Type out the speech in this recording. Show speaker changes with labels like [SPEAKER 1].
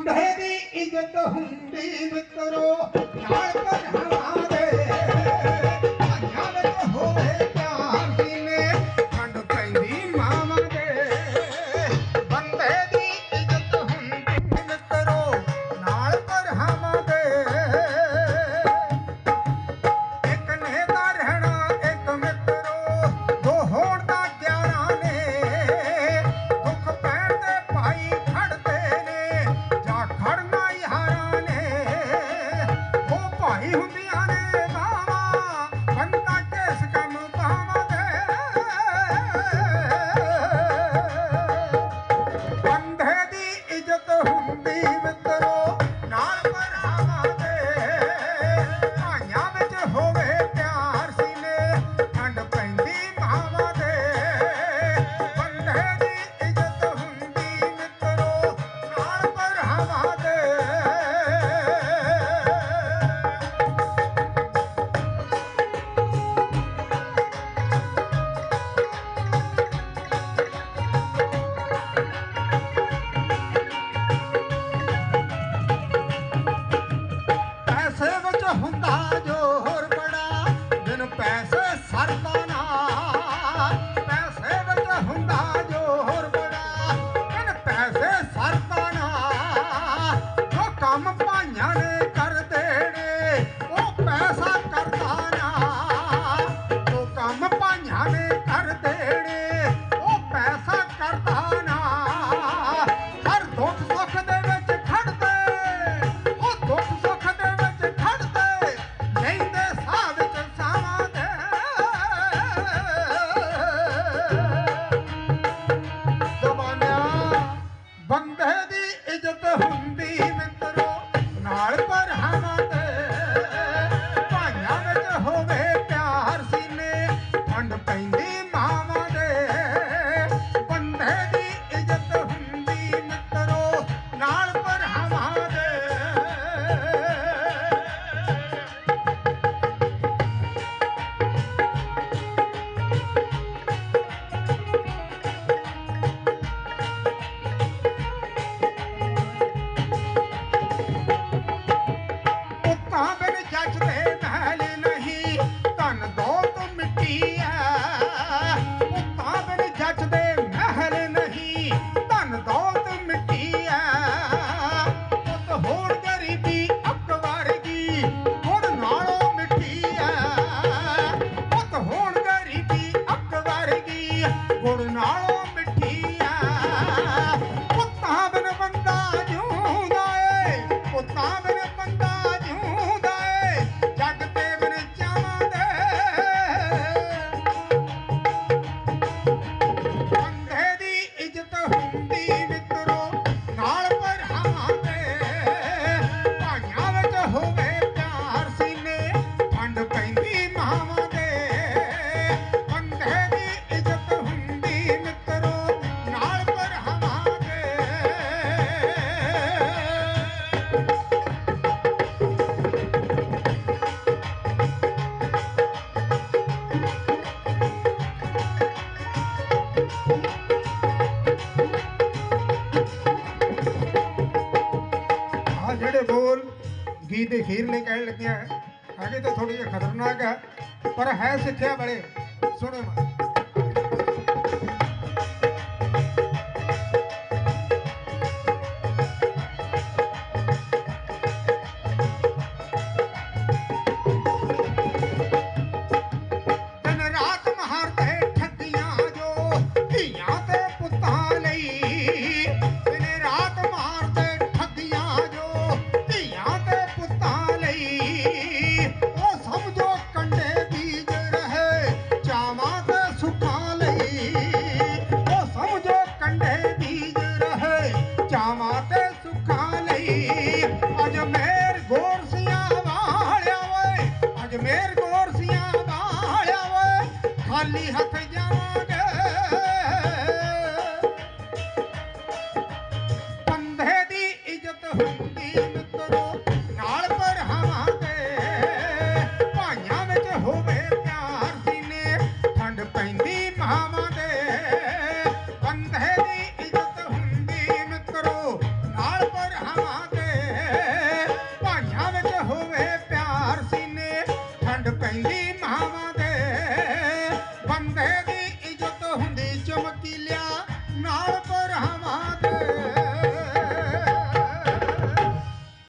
[SPEAKER 1] عزت هوندي ڪرو ਭਾਈਆਂ ਨੇ ਕਰਦੇ कहाँ बैठे जाचते ਗੀਤ ਦੇ ਖੀਰ ਲਈ ਕਹਿਣ ਲੱਗਿਆ। ਹੈਗੇ ਤਾਂ ਥੋੜੀ ਜਿਹੀ ਖਤਰਨਾਕ ਹੈ ਪਰ ਹੈ ਸਿੱਖਿਆ ਬੜੇ ਸੋਹਣੇ ਮਾ ਖਾਲੀ ਹੱਥ ਜਾਵਾਂਗੇ।